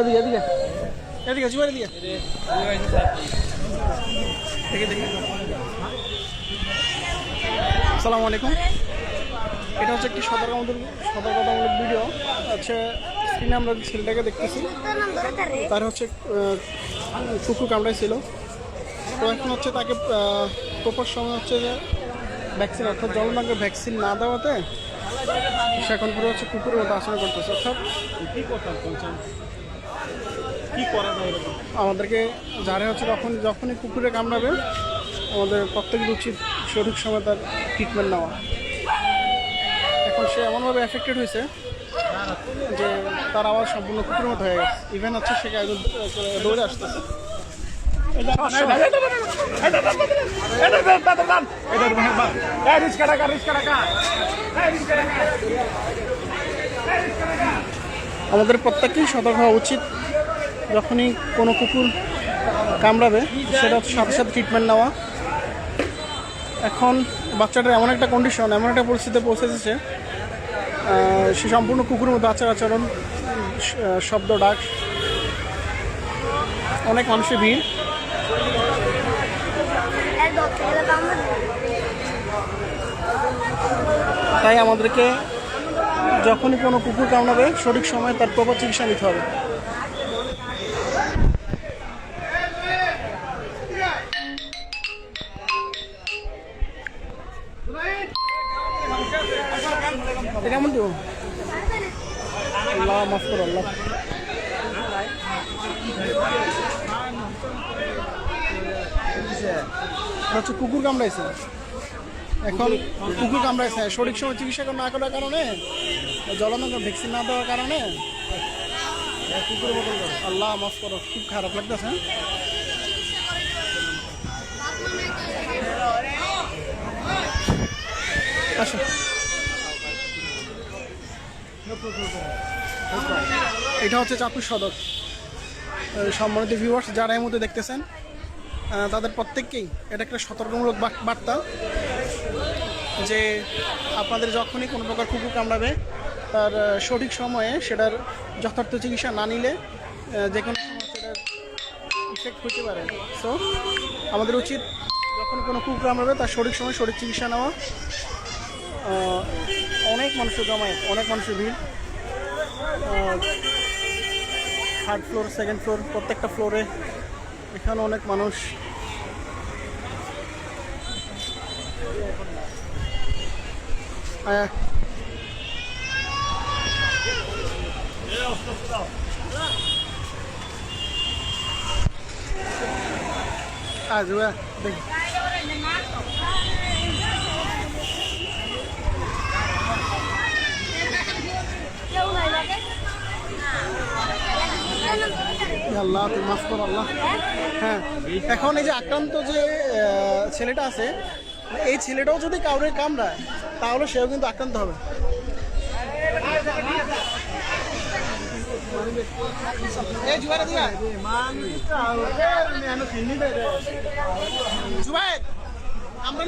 এদিকে এদিকে। এদিকে, জুয়ার এদিকে আসসালামু আলাইকুম। এটা হচ্ছে একটি সতর্কতামূলক সতর্কতামূলক ভিডিও হচ্ছে স্ক্রিনে আমরা ছেলেটাকে দেখতেছি, তার হচ্ছে কুকুর কামড়াইছিল। তো এখন হচ্ছে তাকে প্রপার সময় হচ্ছে যে ভ্যাকসিন অর্থাৎ জলনাকে ভ্যাকসিন না দেওয়াতে সে এখন পুরো হচ্ছে কুকুরের মতো আচরণ করতেছে। অর্থাৎ আমাদেরকে যারা হচ্ছে যখন যখনই কুকুরে কামড়াবে, আমাদের প্রত্যেকের উচিত সঠিক সময় তার ট্রিটমেন্ট নেওয়া। এখন সে এমনভাবে এফেক্টেড হয়েছে যে তার আওয়াজ সম্পূর্ণ কুকুরের মতো হয়ে গেছে। ইভেন হচ্ছে সে দৌড়ে আসতেছে। আমাদের প্রত্যেকেই সতর্ক হওয়া উচিত। যখনই কোনো কুকুর কামড়াবে সেটা সাথে সাথে ট্রিটমেন্ট নেওয়া। এখন বাচ্চাটার এমন একটা কন্ডিশন এমন একটা পরিস্থিতিতে পৌঁছেছে আহ, সে সম্পূর্ণ কুকুরের মতো আচার আচরণ শব্দ ডাক। অনেক মানুষের ভিড়। তাই আমাদেরকে যখনই কোনো কুকুর কামড়াবে সঠিক সময়ে তার প্রপার চিকিৎসা নিতে হবে। কেমন কুকুর কামড়াইছে। এখন কুকুর কামড়াইছে, সঠিক সময় চিকিৎসা না করার কারণে জলানগর ভ্যাকসিন না দেওয়ার কারণে, কুকুরের মতন করে। আল্লাহ, মাফ করো, খুব খারাপ লাগতেছে আসো। এটা হচ্ছে চাঁদপুর সদর। সম্মানিত ভিউয়ার্স যারা এই মধ্যে দেখতেছেন তাদের প্রত্যেককেই এটা একটা সতর্কমূলক বার্তা যে আপনাদের যখনই কোনো প্রকার কুকুর কামড়াবে, তার সঠিক সময়ে সেটার যথার্থ চিকিৎসা না নিলে যে কোনো ইফেক্ট হতে পারে। সো আমাদের উচিত যখন কোনো কুকুর কামড়াবে, তার সঠিক সময় সঠিক চিকিৎসা নেওয়া। মানুষের জমায়েত, অনেক মানুষের ভিড়। থার্ড ফ্লোর সেকেন্ড ফ্লোর প্রত্যেকটা ফ্লোরে এখানে অনেক মানুষ। আজ দেখি। আল্লাহ, তুই মাফ কর আল্লাহ। হ্যাঁ এখন এই যে আক্রান্ত যে ছেলেটা আছে, এই ছেলেটাও যদি কাউরে কামড়ায়, তাহলে সেও কিন্তু আক্রান্ত হবে। জুবাইর আমরা